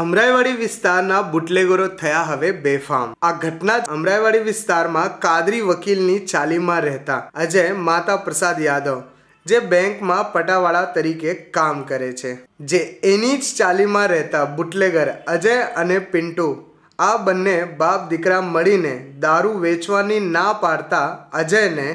અમરાઈવાડી વિસ્તારના બુટલેગરો થયા હવે બેફામ. આ ઘટના અમરાઈવાડી વિસ્તારમાં કાદરી વકીલની ચાલીમાં રહેતા અજય માતા પ્રસાદ યાદવ, જે બેંકમાં પટાવાળા તરીકે કામ કરે છે. જે એની જ ચાલીમાં રહેતા બુટલેગર અજય અને પિન્ટુ, આ બંને બાપ દીકરા મળીને દારૂ વેચવાની ના પાડતા અજયને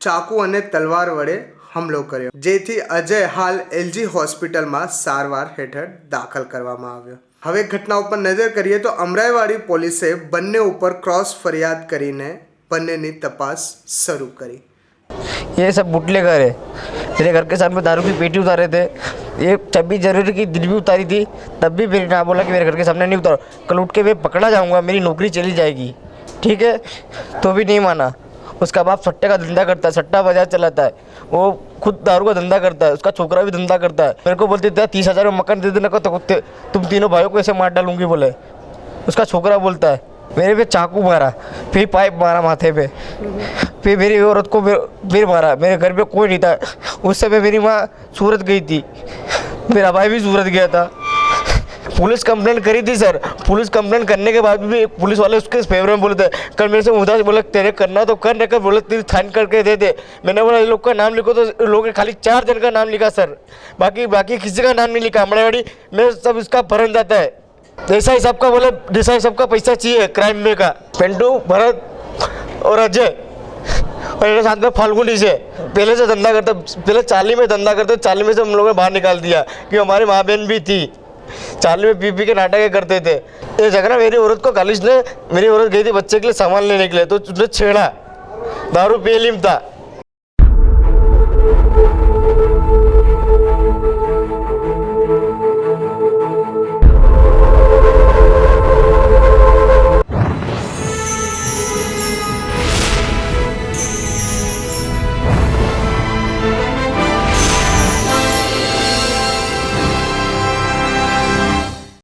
ચાકુ અને તલવાર વડે હુમલો કર્યો જેથી અજય હાલ એલજી હોસ્પિટલમાં સારવાર હેઠળ દાખલ કરવામાં આવ્યો હવે ઘટના ઉપર નજર કરીએ તો અમરાઈવાડી પોલીસે બંને ઉપર ક્રોસ ફરિયાદ કરીને બંનેની તપાસ શરૂ કરી ये सब बुटलेगर है मेरे घर के सामने दारू की पेटी उतारे थे ये छब्बीस जनवरी की दिन भी उतारी थी तब भी मेरे ना बोला कि मेरे घर के सामने नहीं उतारो कल उठ के मैं पकड़ा जाऊंगा मेरी नौकरी चली जाएगी ठीक है तो भी नहीं माना उसका बाप सट्टे का धंधा करता है, सट्टा बाज़ार चलाता है। वो खुद दारू का धंधा करता है, उसका छोकरा भी धंधा करता है। मेरे को बोलते थे तीस हज़ार में मकान दे देने को तो तुम तीनों भाइयों को ऐसे मार डालूँगी, बोले। उसका छोकरा बोलता है, मेरे पे चाकू मारा, फिर पाइप मारा माथे पे, फिर मेरी औरत को फिर मारा, मेरे घर पे कोई नहीं था। उस समय मेरी माँ सूरत गई थी, मेरा भाई भी सूरत गया था। पुलिस कंप्लेंट करी थी, सर। पुलिस कंप्लेंट करने के बाद भी पुलिस वाले उसके फेवर में बोले थे, कल मेरे से उदास बोले, तेरे करना तो कर, नहीं कर बोले, तेरी थान करके दे दे। मैंने बोला लोग का नाम लिखो तो लोग खाली चार जन का नाम लिखा, सर। बाकी बाकी किसी का नाम नहीं लिखा, हमारे में सब इसका भरन जाता है। जैसा ही का बोले, जैसा ही का पैसा चाहिए क्राइम में का। पेंटू, भरत और अजय। और मेरे साथ में फाल्गुनी से। पहले से धंधा करता, पहले चाली में धंधा करते, चाली में से हम लोगों ने बाहर निकाल दिया कि हमारी माँ बहन भी थी। चाली में पी पी के नाटक करते थे। ये झगड़ा मेरी औरत को कॉलेज ने मेरी औरत गई थी बच्चे के लिए सामान लेने के लिए तो उसने छेड़ा। दारू पी लिम था।